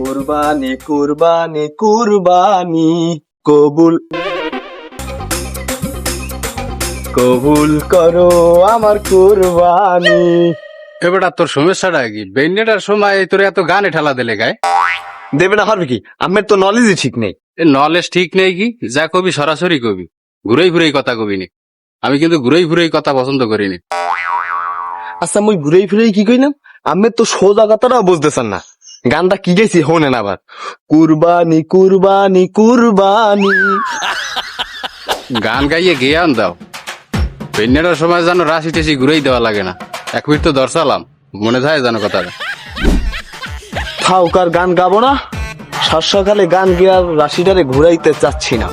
কুরবানি কুরবানি কুরবানি কবুল। কবুল করো আমার কুরবানি। এবার তোর সমস্যাটা কি? বেন্যেটার সময় তোর এত গানে ঠেলা দিলে গায়ে? দেবে না হবে কি? আমার তো নলেজই ঠিক নেই। নলেজ ঠিক নেই কি? যা কবি সরাসরি কবি। ঘুরেই ঘুরেই কথা কবি নি। আমি কিন্তু ঘুরেই ঘুরেই কথা পছন্দ করিনি আচ্ছা মুই ঘুরেই ফিরেই কি কইলাম? আমি তো সোজা কথাটাও বুঝতেছেন না। গানটা কি গেছি হোনেন আবার। কুরবানি কুরবানি কুরবানি। গান গাইয়ে জ্ঞান দাও। বেন্যেটার সময় যেন রাশি টেসি ঘুরেই দেওয়া লাগে না। এক মিনিট তো দর্শালাম মনে থাকে যেন কথাটা। ফাউকার গান গাবো না সাত সকালে গান গিয়ার রাশিটারে ঘুরাইতে চাচ্ছি না।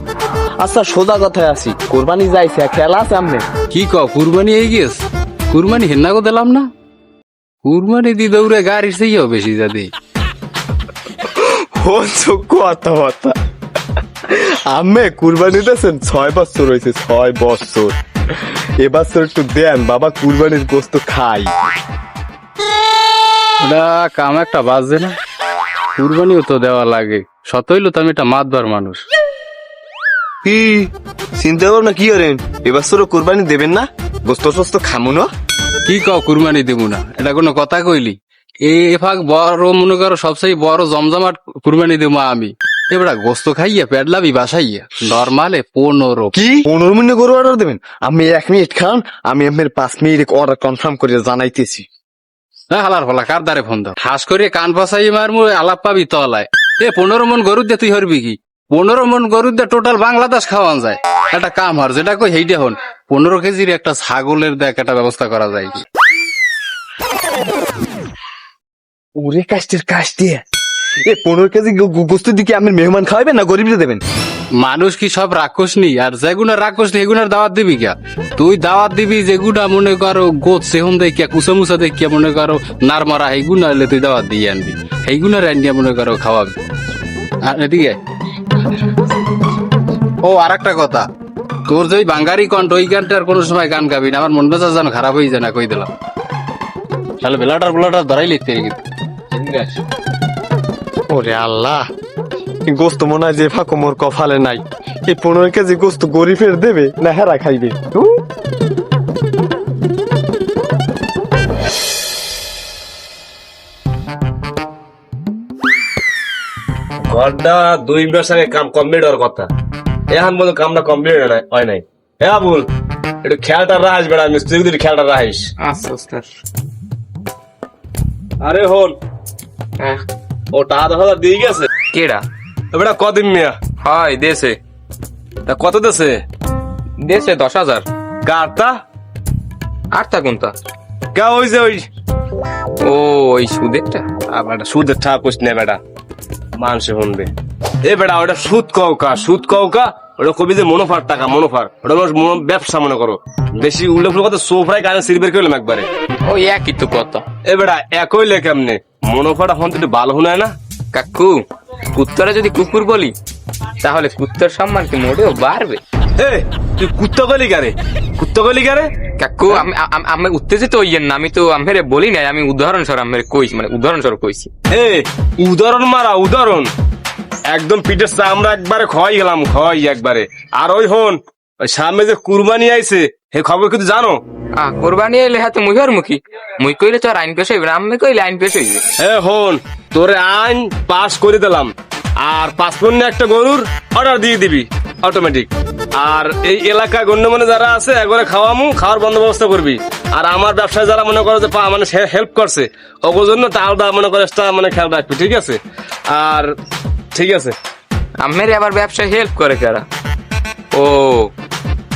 আচ্ছা সোজা কথায় আসি কোরবানি যাইছে খেলা আছে আমনে? কি ক কুরবানি এই গিয়েস কুরবানি হেন্না কো দিলাম না? কুরবানি দি দৌড়ে গাড়ি সেইও বেশি যাদি হচ্ছে কথা কথা আমি কুরবানি দিয়েছেন ছয় বছর হয়েছে ছয় বছর। এবছর একটু দেন বাবা কুরবানির গোস্ত খাই। ওটা কাম একটা বাজে না। কুরবানিও তো দেওয়া লাগে। সতইলো তো আমি একটা মাতবার মানুষ। কি? চিন্তা ভাবনা কি করেন? এবছরও কুরবানি দেবেন না গোস্ত টোস্ত খামু না। কি কও কুরবানি দেবো না? এটা কোনো কথা কইলি? এই ফাঁক বড় মনে করো সবচেয়ে বড় জমজমাট কুরবানি দেবো আমি। এবার গোস্ত খাইয়া পেডলাবি বাসাইয়া নর্মালে পনেরো কি? পনেরো মিনিট গরু অর্ডার দেবেন। আমি এক মিনিট খান আমি আপনার পাঁচ মিনিট অর্ডার কনফার্ম করে জানাইতেছি। হ্যাঁ হালার ফলা কার দ্বারে ফোন দাও? ঠাস করে কান ফাঁসাই মার মুই আলাপ পাবি তলায়। এ পনেরো মন গরু দিয়ে তুই হরবি কি? পনেরো মন গরু দিয়ে টোটাল বাংলাদেশ খাওয়ান যায়। একটা কাম হর যেটা কই হেইটা হন। পনেরো কেজির একটা ছাগলের দেখ একটা ব্যবস্থা করা যায় কি? ওরে কাস্টের দিয়ে এ পনেরো কেজি গোস্ত দিকে আপনি মেহমান খাওয়াবেন না গরিবরে দেবেন? মানুষ কি সব রাক্ষস নি আর যেগুনা রাক্ষস নি এগুনার দাওয়াত দিবি কিয়া? তুই দাওয়াত দিবি যেগুনা মনে করো গোত সেহন দেখিয়া কুসা মুসা দেখিয়া মনে করো নার মারা হেগুনা হলে তুই দাওয়াত দিয়ে আনবি। হেগুনা রান্নিয়া মনে করো খাওয়াবি। আর এদিকে? ও আর একটা কথা। তোর যে বাঙ্গারি কণ্ঠ ওই গানটার কোনো সময় গান গাবি না। আমার মন মেজাজ যেন খারাপ হয়ে যায় না কই দিলাম। তাহলে বেলাটার বেলাটার ধরাই লিখতে কিন্তু। ওরে আল্লাহ গোস্ত মনে হয় যে ফাঁকো মোর কপালে নাই। এই পনেরো কেজি গোস্ত গরিবের দেবে না হেরা খাইবে। ঘরটা দুই মাস আগে কাম কমপ্লিট হওয়ার কথা। এখন বলতো কামটা কমপ্লিট হয় নাই হ্যাঁ আবুল একটু খেয়ালটা রাখিস বেড়া মিস্ত্রি যদি খেয়ালটা রাখিস। আরে হন ও টাকা দশ হাজার দিয়ে গেছে? কেডা? বেটা কদিন মিয়া? হয় দেশে তা কত দেছে? দেশে দশ হাজার। কারটা আর তা কে ওই যে ওই ও ওই সুদেরটা? আবার সুদের টাকা কুছ নেই বেটা। মানুষে শুনবে এ বেটা ওটা সুদ কৌকা সুদ কৌকা ওটা কবি যে মনোফার টাকা মনোফার। ওটা মনো- ব্যবসা মনে করো। বেশি উল্লেখ কথা সোফরায় কানে সিলভার করলাম একবারে। ওই একই তো কত এ বেটা একই লে মনোফাটা হন একটু ভালো শুনায় না কাকু কুত্তরা যদি কুকুর বলি তাহলে কুত্তর সম্মান কি মোটেও বাড়বে? এ তুই কুত্তা গলি গারে কুত্তা গলি গারে কাকু আমি আম- উত্তেজিত হইয়েন না আমি তো আমেরে বলি নাই আমি উদাহরণ স্বর আমের কইছি মানে উদাহরণ স্বর কইছি। এ উদাহরণ মারা উদাহরণ। একদম পিঠের চামড়া একবারে খয় গেলাম খয় একবারে। আর ওই হন ওই সামনে যে কুরবানি আইছে হে খবর কিন্তু জানো? আহ কোরবানি এলে হাতে মুখের মুখী মুই কইলে তো আর আইন পেশ হইবে না আমি কইলে আইন পেশ হইবে। এ হন তোরে আইন পাস করে দিলাম। আর পাঁচপন্ন একটা গরুর অর্ডার দিয়ে দিবি অটোমেটিক আর এই এলাকায় গণ্যমান্য যারা আছে একবারে খাওয়ামু খাওয়ার বন্দোবস্ত করবি। আর আমার ব্যবসায় যারা মনে করে যে পা- মানে হেল্প করছে ওগুলোর জন্য তাহলে মনে করে মানে খেয়াল রাখবি ঠিক আছে? আর ঠিক আছে। আমের আবার ব্যবসায় হেল্প করে কারা? ও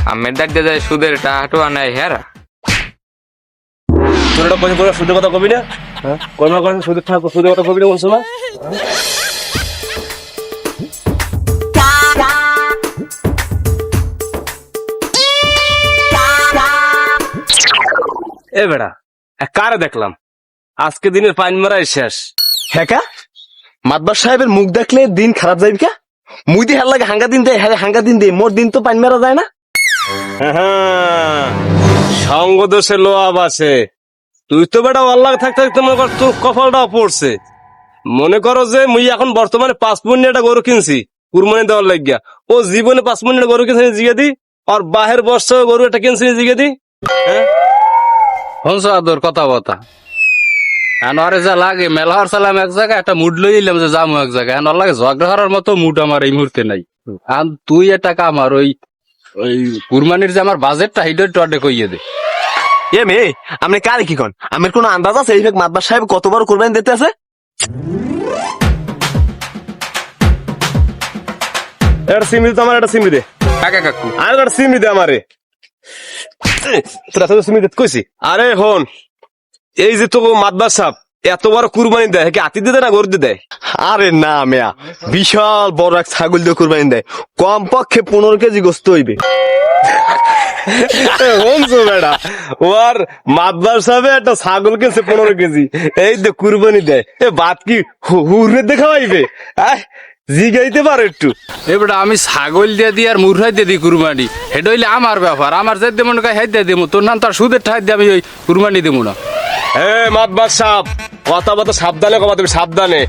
আমের ডাক দিয়ে যায় সুদের টাটো আনায় হেরা। সুদের কথা কবি না? হ্যাঁ? কোন কোন সুদের টাকা সুদের কথা কবি না বলছো না? এ বেড়া কারে দেখলাম। আজকে দিনের পাইন মারাই শেষ। হ্যাঁ কা? মাতবার সাহেবের মুখ দেখলে দিন খারাপ যাইবে কা? মুই দি হার লাগে হাঙ্গা দিন দে হ্যাঁ হাঙ্গা দিন দে মোর দিন তো পানি মারা যায় না। হ্যাঁ, সঙ্গ দোষে লোয়াব আছে। তুই তো বেটা অল্লাহ থাকতে থাকতে মনে কর তোর কপালটাও পড়ছে। মনে করো যে মুই এখন বর্তমানে পাঁচ পূর্ণ একটা গরু কিনছি, কুরবানি দেওয়ার লাগিয়া। ও জীবনে পাঁচ পূর্ণ গরু কিনছে জিগে দি, আর বাহের বর্ষ গরু একটা কিনছে জিগে দি হংস আদর কথা বতা আনোয়ারে যা লাগে এক মুড এক জায়গায়। হওয়ার মতো মুড এই মুহূর্তে নাই। তুই একটা কাম ওই ওই কুরবানির যে আমার বাজেটটা হিডে টডে কইয়ে দে। এ মেয়ে আপনি কারে কি কন? আমার কোনো আন্দাজ আছে? এই মাতবার সাহেব কত বড় কোরবানি দিতে আছে? একটা আমার একটা সিমরি দে। কাকা কাকু। আর একটা সিমরি দে আমারে। তোরা তো কইছি? আরে হন এই যে তো মাদবার সাপ এত বড় কুরবানি দেয় কি আতি দিতে না গরু দিয়ে দেয়? আরে না মেয়া। বিশাল বড় এক ছাগল দিয়ে কোরবানি দেয়। কমপক্ষে পনেরো কেজি গোস্ত হইবে। হনছো বেড়া ও আর মাদবার সাহেব একটা ছাগল কিনছে পনেরো কেজি। এই যে কুরবানি দেয় এ বাদ কি হুরে দেখা পাইবে আহ জিগাইতে পারো একটু। এবারে আমি ছাগল দিয়ে দিই আর মুরহাই দিয়ে দিই কুরবানি। হেড হইলে আমার ব্যাপার। আমার যে দেবো না হেড দিয়ে দিবো তোর নাম তার সুদের ঠাই দিয়ে আমি ওই কুরবানি দেবো না। এ মাতবার সাপ কথা বলতে সাবধানে তুমি সাবধানে।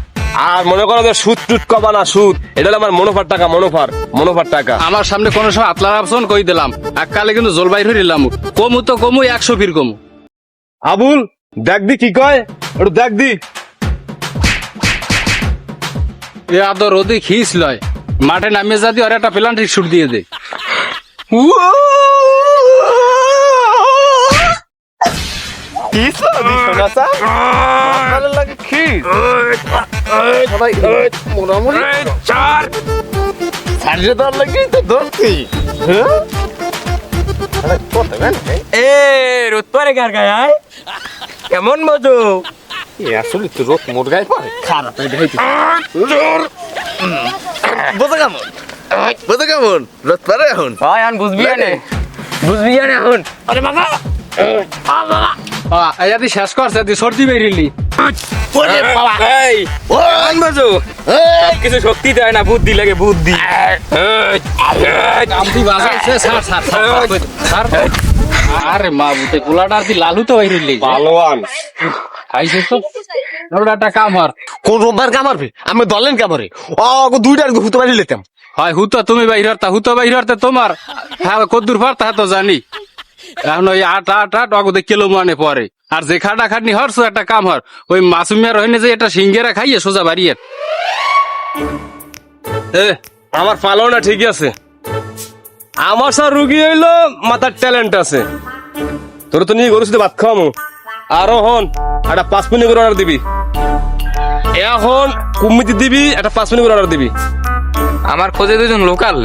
আর মনে করো যে সুদ টুট কবা না সুদ এটা হলো আমার মনোফার টাকা মনোফার মনোফার টাকা। আমার সামনে কোনো সময় আতলার আপসন কই দিলাম এককালে কিন্তু জলবাই হয়ে নিলাম। কমু তো কমু একশো ফির কমু। আবুল দেখ দি কি কয় একটু দেখ দি। এ আদর ওদি খিস লয় মাঠে নামিয়ে যাদি আর একটা প্লান্টিক শুট দিয়ে দে। ভালো লাগে খির সবাই মোটামুটি। চার সাড়ে দর লাগে তো ধরছি হ্যাঁ? এ রোদ পরে কার গায়ে? আয় কেমন মজো? আসলে তো রোগ মোর গায়ে পড়ে। খারাপ বোঝা কেমন? বোঝা কেমন? রোদ পারে এখন? হয় এখন বুঝবি না বুঝবি না এখন। আরে বাবা! যদি শেষ করছে তুই সর্দি বেরিলি। এই কেমন মজো কিছু শক্তি দেয় না বুদ্ধি লাগে বুদ্ধি। আমটি বাজাইছে সার সার সার সার আরে মা বুতে গোলাটা তুই লালু তো বেরিলি পালোয়ান। খাইছে তো। একটা কাম হর কোন রোববার কামারবে আমি দলেন কামারে ও গো দুইটার হুতো বাড়ি লেতাম। হয় হুতো তুমি বাইর হুতো বাইর হরতে তোমার। হ্যাঁ কদ্দুর পার তা তো জানি। এখন ওই আট আট মানে পরে। আর যে খাটা খাটনি হরছো একটা কাম হর। ওই মাসুমিয়ার হইনে যে এটা সিঙ্গেরা খাইয়ে সোজা বাড়িয়ে আমার পালোনা ঠিকই আছে। আমার সব রুগী হইল, মাথার ট্যালেন্ট আছে। তোর তো নিয়ে গরু সাথে ভাত খাওয়ামু। আরও হন একটা পাঁচ মিনিট করে অর্ডার দিবি। এখন কুমিতি দিবি, একটা পাঁচ মিনিট করে অর্ডার দিবি। আমার খোঁজে দুজন লোকাল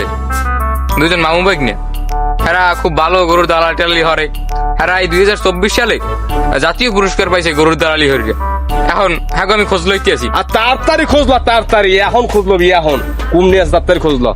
দুজন মামু বাইক নিয়ে এরা খুব ভালো গরুর দালাল টালি হরে। হ্যাঁ এই দুই হাজার চব্বিশ সালে জাতীয় পুরস্কার পাইছে গরুর দালালি হরে এখন হ্যাঁ আমি খোঁজ লইতে আছি। আর তাড়াতাড়ি খোঁজলো তাড়াতাড়ি। এখন খুঁজলো এখন। কুমনি আছে তাড়াতাড়ি খুঁজলো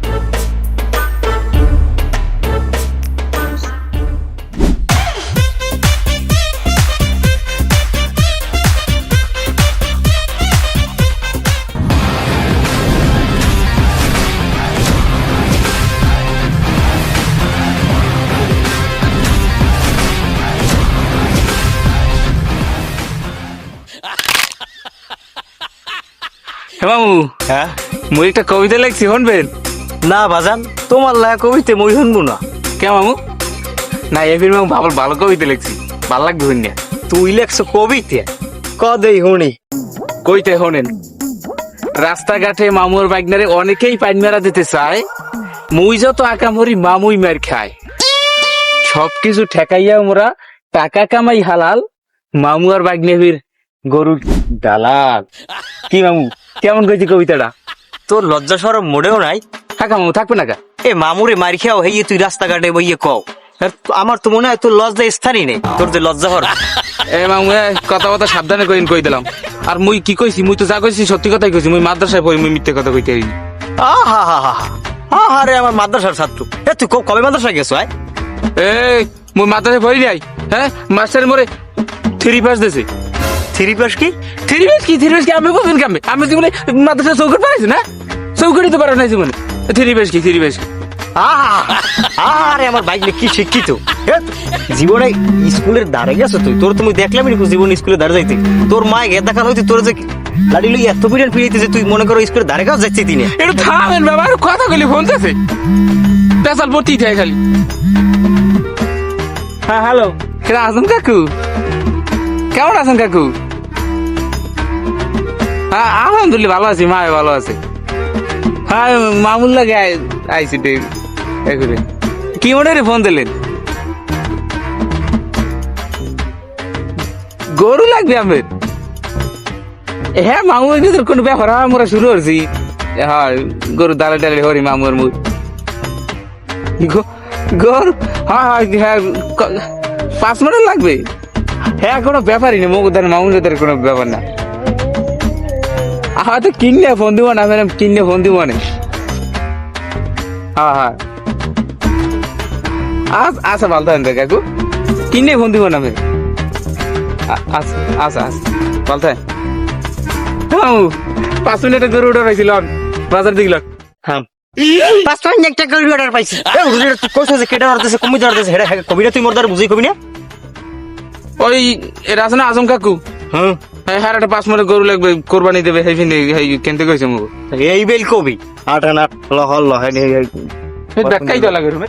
মামু হ্যাঁ? মুই একটা কবিতা লিখছি শুনবেন? না বাজান তোমার লাগা কবিতে মই শুনব না। কে মামু না এফির মামু ভালো ভালো কবিতা লিখছি ভালো লাগবে শুনিয়া তুই লেখছো কবিতে? ক দেই হুনি কইতে শোনেন রাস্তাঘাটে মামুর বাইকনারে অনেকেই পাইন মেরা দিতে চায় মুই যত আকামরি মামুই মার খায়। সবকিছু ঠেকাইয়া মোরা টাকা কামাই হালাল মামু আর বাগনেভির গরুর দালাল। কি মামু? কেমন কইছি কবিতাটা? তোর লজ্জা সরম মোড়েও নাই। থাকা মামু থাকবে না কা? এ মামুরে মারি খাও হেয়ে তুই রাস্তাঘাটে বইয়ে কও। আর আমার তো মনে হয় তোর লজ্জা স্থানই নেই তোর যে লজ্জা হর এ মামু এ, কথা কথা সাবধানে কইন কই দিলাম। আর মুই কি কইছি মুই তো যা কইছি সত্যি কথাই কইছি মুই মাদ্রাসায় পড়ি মুই মিথ্যে কথা কইতে আইনি। আহা হা হা হা। আরে আমার মাদ্রাসার ছাত্র। এ তুই কবে মাদ্রাসায় গেছো আয়? এই মুই মাদ্রাসায় পড়ি নাই হ্যাঁ? মাস্টার মোরে থ্রি পাস দিছে। থ্রি পাস কি? থ্রি পাস কি? থ্রি পাস কি? আমি বুঝুন কি আমি আমি তো বলে মাদ্রাসা চৌকট পাইছি না? চৌকটই তো পারো নাই জীবনে। থ্রি পাস কি? থ্রি পাস কি? আরে আমার বাইক কি শিক্ষিত? জীবনে স্কুলের দাঁড়ে গেছো তুই? তোর তুমি দেখলাম জীবন স্কুলে দাঁড়ে যাইতে। তোর মা হইতে তোর যে লাড়ি লই এত ফিরাইতেছে তুই মনে করো স্কুলে কাজ যাচ্ছে দিনে। একটু থামেন বাবা আর কথা আছে পেশাল ভর্তি থাকে খালি। হ্যাঁ হ্যালো। আছেন কাকু? কেমন আছেন কাকু? আলহামদুলিল্লাহ, ভালো আছি মা ভালো আছে। হ্যাঁ মামুল লাগে আইসি এগুলো কি মনে রে ফোন দিলেন? গরু লাগবে আমার। হ্যাঁ মামুর ভিতর কোনো ব্যাপার, হয়, আমরা শুরু করছি। হ্যাঁ গরু দালে ডালে হরি মামুর মুখ। গরু হ্যাঁ হ্যাঁ হ্যাঁ পাঁচ মিনিট লাগবে। হ্যাঁ কোনো ব্যাপারই নেই মুখদার মামুনের কোনো ব্যাপার না। হ্যাঁ তো কিনলে ফোন দিব না ম্যাডাম কিনলে ফোন দিব না হ্যাঁ হ্যাঁ আস আচ্ছা ভালো থাকেন কাকু। কিনলে ফোন দিব না আমি আচ্ছা আচ্ছা আচ্ছা ভালো থাকেন। হ্যাঁ পাঁচ মিনিটে গরু উঠে পাইছিল বাজার দিল হ্যাঁ পাঁচ মিনিট একটা করে অর্ডার পাইছি। এ হুজুর তুই কইছ যে কেডা অর্ডার দিছে কমি অর্ডার দিছে হেডা কবি না তুই মোর দ্বারা বুঝি কবি না? ওই এটা আজম কাকু? হ্যাঁ। হ্যাঁ হ্যাঁ পাঁচ মিনিট গরু লাগবে কোরবানি দেবে সেই ফিনে কেনতে কইছে মুখ এই বেল কবি। আট আনা লহ লহ দেখাই তো লাগে রুমে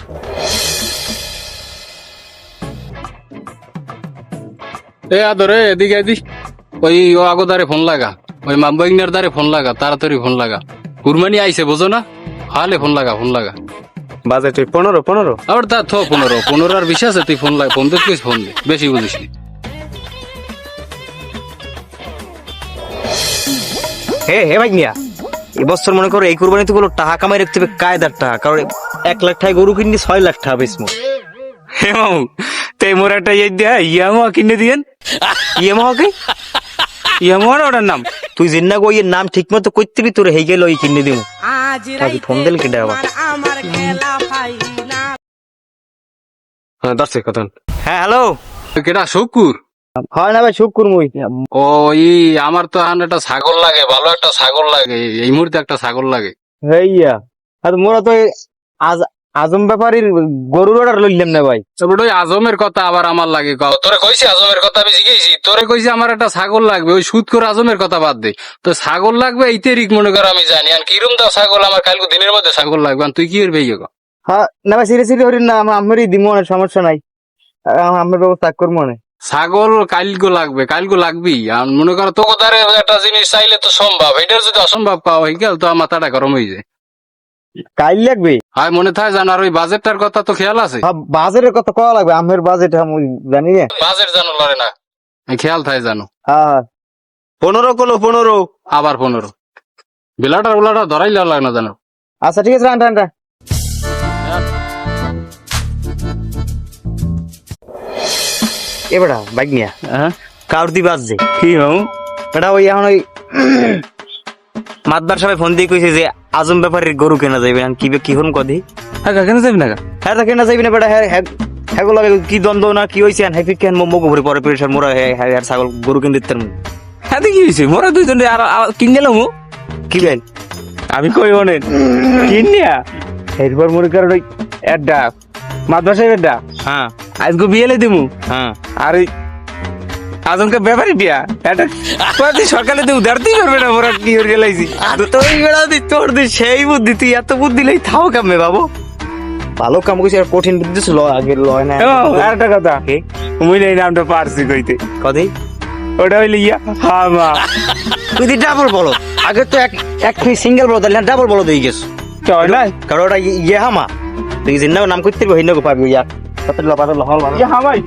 এ আদরে এদিকে এদি ওই ও আগোদারে ফোন লাগা। ওই মাম্বাইনার দ্বারে ফোন লাগা তাড়াতাড়ি ফোন লাগা। কুরবানি আইছে বোঝো না? হালে ফোন লাগা ফোন লাগা। বাজে তুই পনেরো পনেরো? আবার তা থ পনেরো। পনেরো আর বিশ আছে তুই ফোন লাগ ফোন দিস ফোন দে। বেশি বুঝিস হে হে ভাই মিয়া। এবছর মনে করো এই কুরবানি তো বলো টাকা কামাই রাখতে হবে কায়দার টাকা কারণ এক লাখ টাকা গরু কিনলে ছয় লাখ টাকা বেসমো হে মামু মোর একটা ইয়ে দিয়া ইয়ামা কিনে দিয়েন। ইয়ে মহাকে ইয়ামা ওটার নাম। তুই জিন্না গো ইয়ের নাম ঠিক মতো করতে তোর হেই গেল ওই কিনে দিব আজ ফোন দিলে কেটে আবার। হ্যাঁ দশ কথা। হ্যাঁ হ্যালো। কেটা শুকুর? হয় না ভাই সুখ করবই ও ই আমার তো এখন একটা ছাগল লাগে ভালো একটা ছাগল লাগে এই মুহূর্তে একটা ছাগল লাগে। হেইয়া আর মোরা তো আজ আজম ব্যাপারীর গরুর অর্ডার লইলাম না ভাই। ওই আজমের কথা আবার আমার লাগে কও। তোরে কইছি আজমের কথা আমি শিখেছি তোরে কইছি আমার একটা ছাগল লাগবে ওই সুদ করে আজমের কথা বাদ দে। তো ছাগল লাগবে এই তারিখ মনে কর আমি জানি আর কিরম দা ছাগল আমার কালকে দিনের মধ্যে ছাগল লাগবে তুই কি করবি ইয়ে? হ্যাঁ না ভাই সিরিয়াস সিরিয়াস হরিণ না আমারই অনেক সমস্যা নাই। আমার ব্যবস্থা করব না ছাগল কালগো লাগবে কালগো লাগবেই। আর মনে করো তোকে তারে একটা জিনিস চাইলে তো সম্ভব। এটার যদি অসম্ভব পাওয়া হয়ে গেল তো আমার মাথাটা গরম হয়ে যায়। কাইল লাগবে? হয় মনে থাকে জানো আর ওই বাজেটটার কথা তো খেয়াল আছে। বাজারের কথা কওয়া লাগবে আমের বাজেট আমি জানি না বাজেট জানো লড়ে না। খেয়াল থাকে জানো হ্যাঁ পনেরো কলো পনেরো। আবার পনেরো। বিলাটা উলাটা ধরাই লাগে না জানো আচ্ছা ঠিক আছে রান রান রান। এবারা বাইক নিয়া হ্যাঁ। বাজছে। কি মামু এটা ওই এখন ওই মাতবার সবাই ফোন দিয়ে কইছে যে আজম ব্যাপারের গরু কেনা যাইবে কি কি হন কদি? হ্যাঁ কেন না হ্যাঁ তা কেনা যাইবে না বেটা হ্যাঁ হ্যাঁ হ্যাঁ গুলো কি দ্বন্দ্ব না কি হয়েছে হ্যাঁ কেন মগ ভরে পরে মোরা হ্যাঁ হ্যাঁ ছাগল গরু কিনে দিতে হ্যাঁ কি হয়েছে মোরা দুইজন আর কিন গেলাম কি বেন আমি কই অনেক কিন নিয়া? এরপর মনে করেন ওই একটা মাদ্রাসা একটা হ্যাঁ। আজকে বিয়েলে দিমু? হ্যাঁ। আর আজমকে ব্যাপারই দিয়া এটা প্রতি সকালে তুই উদারতেই না মোরা কি হয়ে গেলাইছি? আর তুই বেড়া দি তোর দি সেই বুদ্ধি তুই এত বুদ্ধি লই থাও কামে বাবু? ভালো কাম করছিস আর কঠিন বুদ্ধি ছিল আগে লয় না। আর একটা কথা। কি? মুই এই নামটা পারছি কইতে। কদি? ওটা হইলে ইয়া হা মা। তুই দি ডাবল বলো। আগে তো এক এক সিঙ্গেল বলো তাহলে ডাবল বলো দিয়ে গেছ। চল না। কারণ ওটা ইয়ে হামা। তুই যে নাম করতে পারবি হিন্দ পাবি ইয়া কত লপাতে লহল ভালো ইয়া হামাই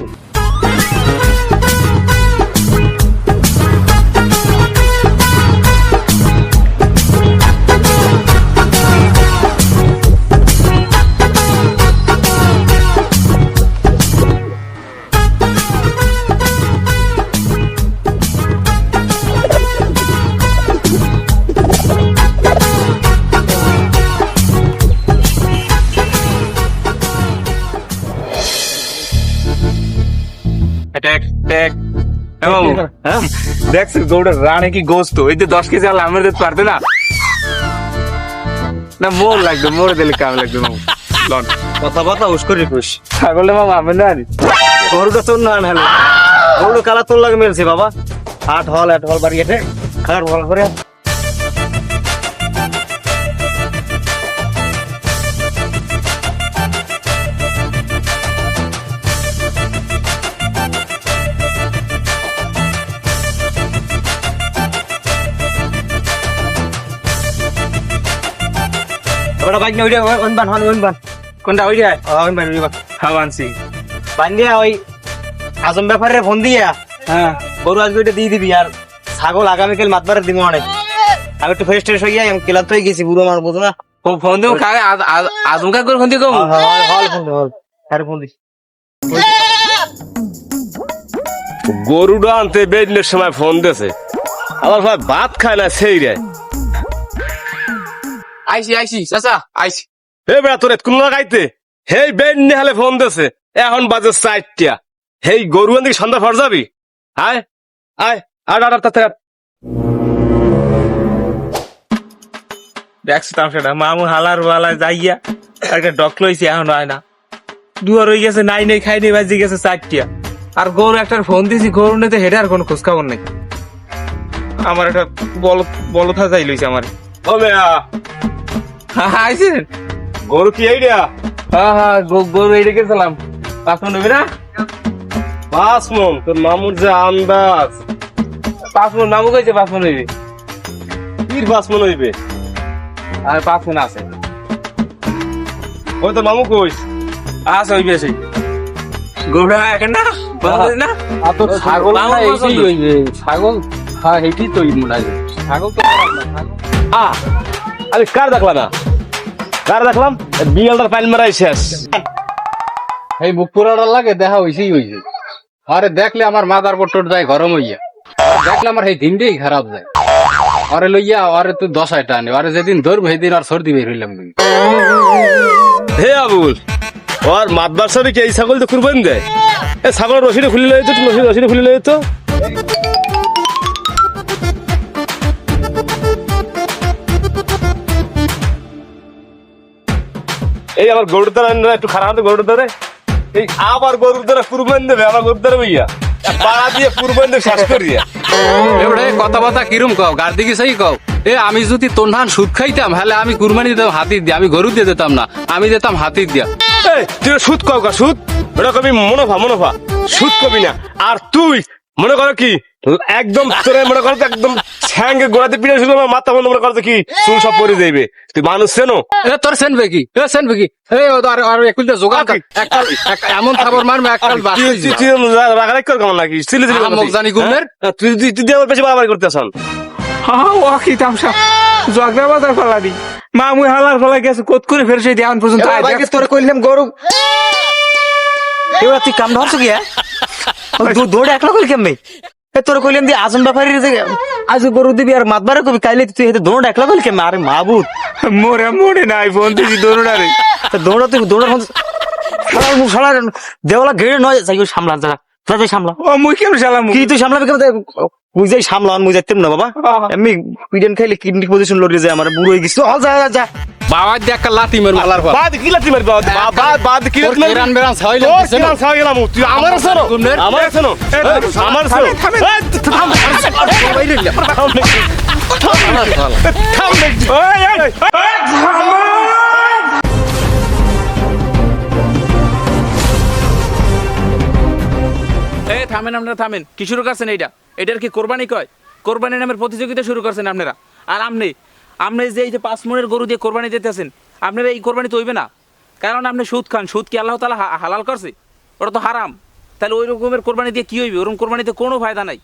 দেখছ গৌড়ের রানে কি গোস্ত? এই যে দশ কেজি আল আমার দিতে পারতে না? না মোর লাগবে মোর দিলে কাম লাগবে মামু লন। কথা কথা উস করি খুশ ছাগলে মামু আমি না আনি। গরুটা তোর না আনহালে গরু কালা তোর লাগে মেলছে বাবা। আট হল আট হল বাড়ি এটা খাবার ভালো করে ওটা বাইক না ওইটা ওই বান হন ওই বান কোনটা ওই যায় ওই বান ওই বান হ্যাঁ আনছি বান দিয়া ওই আজম ব্যাপারে ফোন দিয়া হ্যাঁ গরু আজকে ওইটা দিয়ে দিবি আর ছাগল আগামীকাল মাতবারে দিব অনেক আমি একটু ফ্রেশ ট্রেশ যাই আমি ক্লাব হয়ে গেছি বুড়ো আমার বোঝো না ও ফোন দিও কাকে আজমকা করে ফোন দিও কম হল ফোন দে হল ফোন দিস গরুটা আনতে বেদিনের সময় ফোন দিয়েছে। আমার ভাই ভাত খায় না সেই রে। আইসি আইসি চাচা আইসি। হে বেড়া তোর কোন লাগাইতে হেই বেন নেহালে ফোন দিয়েছে এখন বাজে চারটিয়া হেই গরু আনতে কি সন্ধ্যা ফর যাবি? আয় আয় আট আট তাতে আট। দেখছ তামসাটা মামু হালার বালা যাইয়া একটা ডক লইছে এখন হয় না। দুয়ার হয়ে গেছে নাই নাই খাই নাই বাজি গেছে চারটিয়া আর গরু একটা ফোন দিছি গরু নিতে হেডে আর কোনো খোঁজ খবর নাই। আমার একটা বল বলথা যাই লইছে আমার। ও মেয়া আইছেন গরু কি এই রে হ্যাঁ হ্যাঁ গরু এইটা গেছিলাম পাঁচ মিনিট হবে না? পাঁচ মন তোর মামুর যে আন্দাজ। পাঁচ মিনিট মামু কইছে পাঁচ মিনিট হইবে কির পাঁচ মন হইবে? আর পাঁচ মিনিট আছে। ওই তোর মামু কইস আস হইবে সেই গরুটা এখন না? না? আর তোর ছাগল মামু না এইটাই হইবে। ছাগল? হ্যাঁ এইটাই তো মনে হয়। ছাগল তো ছাগল। আ আরে কার দেখলাম না? কার দেখলাম? বিয়ালটার পাইল মারাই শেষ। এই মুখ পোড়াটা লাগে দেখা হইছেই হইছে। আরে দেখলে আমার মাথার পট্টর যায় গরম হইয়া। আর দেখলে আমার এই দিনটাই খারাপ যায়। আরে লইয়া আরে তুই দশায় টানে। আরে যেদিন ধরবো সেদিন আর সর্দি বের হইলাম। হে আবুল ওর মাতবার সাথে কি এই ছাগল তো কুরবানি দেয়? এ ছাগলের রসিটা খুলে লই তো রসিদ রসিটা খুলে লই এই আমার গরুর দ্বারা একটু খারাপ হতো গরুর দ্বারা? এই আবার গরুর দ্বারা কুরবানি দেবে আমার গরুর দ্বারা ভাইয়া পাড়া দিয়ে কুরবানি দেবে শেষ করিয়া। এবারে কথা কথা কিরম কও? গার দিকে সেই কও? এ আমি যদি তোনহান সুদ খাইতাম হলে আমি কুরবানি দিতাম হাতি দিয়ে আমি গরু দিয়ে দিতাম না আমি দিতাম হাতি দিয়া। এই তুই সুদ কও কা সুদ? ওটা কবি মনোভা মনোভা। সুদ কবি না। আর তুই মনে করো কি একদম তোরে মনে করো একদম ছ্যাঙ্গে গোড়াতে পিড়ে শুধু আমার মাথা বন্ধ মনে করো তো কি চুল সব পরে যাইবে। তুই মানুষ চেনো? এ তোর সেনবে কি? এ সেনবে কি? কর। এমন খাবার মারবে একটা বাস তুই তুই তুই রাগারাগ কর কেমন নাকি? সিলি সিলি আহা, মুখ জানি গুমের। তুই তুই তুই আমার বেশি বাড়াবাড়ি করতে আসান। হ্যাঁ ও কি তামসা। জগদা বাজার ফেলা দি মামু হালার ফেলা গেছে কত করে ফের সেই দেওয়ান পর্যন্ত। তোর কইলাম গরু? এবার তুই কাম ধরছো কি হ্যাঁ? দৌড়ে একলা কইল কেমনে? এ তোর কইলাম দি আজম ব্যাপারীর আজ গরু দিবি আর মাতবারে কবি কাইলে তুই হেতে দৌড় একলা কইল কেমনে? আরে মোরে মোরে নাই ফোন দিছি দৌড়া রে। দৌড়া তুই দৌড়া ফোন শালা মুখ শালা দেওয়ালা ঘেড়ে নয় যাই ওই সামলা যারা যা যাই সামলা। ও মুই কেমন শালাম কি তুই সামলাবি কেমন? মুই যাই সামলান মুই যাইতেম না বাবা। এমনি কুইডেন খাইলে কিডনি পজিশন লড়িয়ে যায় আমার বুড়ো হয়ে গেছি। যা, যা। বাবা দিয়ে একটা লাতি মারবো। আলার পর। বাদ কি লাতি মারবি বাদ বাদ বাদ কি লাতি মারবি? কেরান বেরান তোর গেলাম তুই আমার গুমের। আমার আছেন আমার আছেন এই, থাম থাম থাম ওই ওই থামেন আপনারা থামেন। কি শুরু করছেন এইটা? এটার কি কোরবানি কয়? কোরবানি নামের প্রতিযোগিতা শুরু করছেন আপনারা? আর আপনি? আপনি যে এই যে পাঁচ মনের গরু দিয়ে কোরবানি দিতেছেন, আপনারা এই কোরবানি তো হইবে না। কারণ আপনি সুদ খান, সুদ কি আল্লাহ তালা হালাল করছে? ওটা তো হারাম। তাহলে ওই রকমের কোরবানি দিয়ে কী হইবে? ওরকম কোরবানিতে কোনো ফায়দা নাই।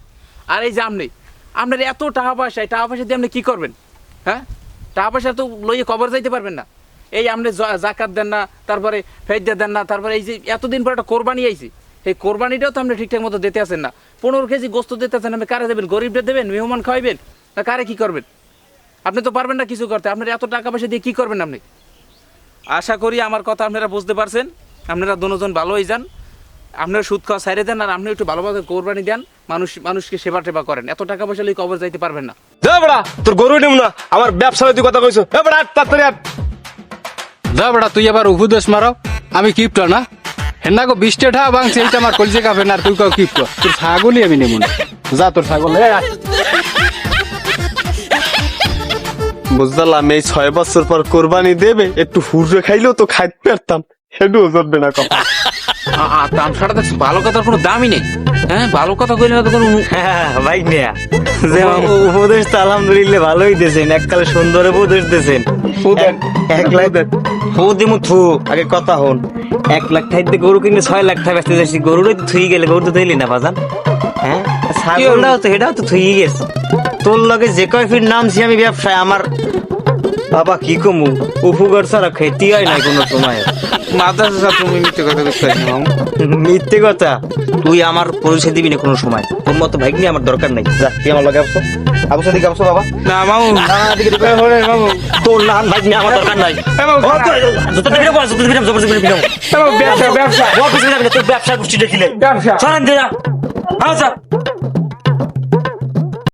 আর এই যে আপনি, আপনার এত টাকা পয়সা, এই টাকা পয়সা দিয়ে আপনি কী করবেন? হ্যাঁ? টাকা পয়সা তো লইয়ে কবর যাইতে পারবেন না। এই আপনি জাকাত দেন না, তারপরে ফেদ্যা দেন না, তারপরে এই যে এতদিন পর একটা কোরবানি আইছে এই কোরবানিটাও তো আপনি ঠিকঠাক মতো দিতে আসেন না। পনেরো কেজি গোস্ত দিতে আসেন আপনি কারে দেবেন? গরিবদের দেবেন, মেহমান খাওয়াইবেন, না কারে কী করবেন? আপনি তো পারবেন না কিছু করতে। আপনার এত টাকা পয়সা দিয়ে কি করবেন আপনি? আশা করি আমার কথা আপনারা বুঝতে পারছেন। আপনারা দুজন ভালো হয়ে যান। আপনারা সুদ খাওয়া সাইরে দেন আর আপনি একটু ভালোভাবে কোরবানি দেন। মানুষ মানুষকে সেবা টেবা করেন। এত টাকা পয়সা লই কবর যাইতে পারবেন না। যা বড়া তোর গরু নিম না। আমার ব্যবসা তুই কথা কইছো। এ বড়া আট, তাড়াতাড়ি আট। যা বেটা তুই এবার উপদেশ মারো। আমি কিপটা না। হেনা গো বিশটা ঠা ভাঙছে এইটা আমার কলজে কাপে না আর তুই কাউ কিপটা। তোর ছাগলই আমি নেব না। যা তোর ছাগল। এ বুঝলাম এই ছয় বছর পর কোরবানি দেবে একটু হুররে খাইলেও তো খাইতে পারতাম। সেটাও জমবে না কথা আ- আ, তামসাটা দেখছ ভালো কথার কোনো দামই নেই। হ্যাঁ ভালো কথা কইলে না তো কোনো হ্যাঁ ভাই নেয়া যে উপদেশ তো আলহামদুলিল্লাহ ভালোই দিয়েছেন এককালে সুন্দর উপদেশ দিয়েছেন। এক- এক লাখ দিমু থু আগে কথা হন। এক লাখ ঠাইতে গরু কিনে ছয় লাখ টাকা বেচতে যাচ্ছি গরুটাই তো থুই গেলে গরু তো থইলি না বাজান? হ্যাঁ? ছাগলটাও তো এটাও তো থুই গেছে। তোর লগে যে কয় ফির নামছি আমি ব্যবসায় আমার বাবা কি কমু? উপকার ছাড়া খেতে হয় না কোনো সময়। মাথা তুমি মিথ্যে কথা কইতে মিথ্যে কথা? তুই আমার পরিচয় দিবি না কোনো সময়। তোর মতো নিয়ে আমার দরকার নাই। যা তুই আমার লগে আসছো আবু সাদিকে আসছো বাবা। না মামু। মামু। তোর নিয়ে আমার দরকার নাই। বল। ব্যবসা ব্যবসা। তোর করছিস দেখিলে। ব্যবসা। চলেন দে যা। আচ্ছা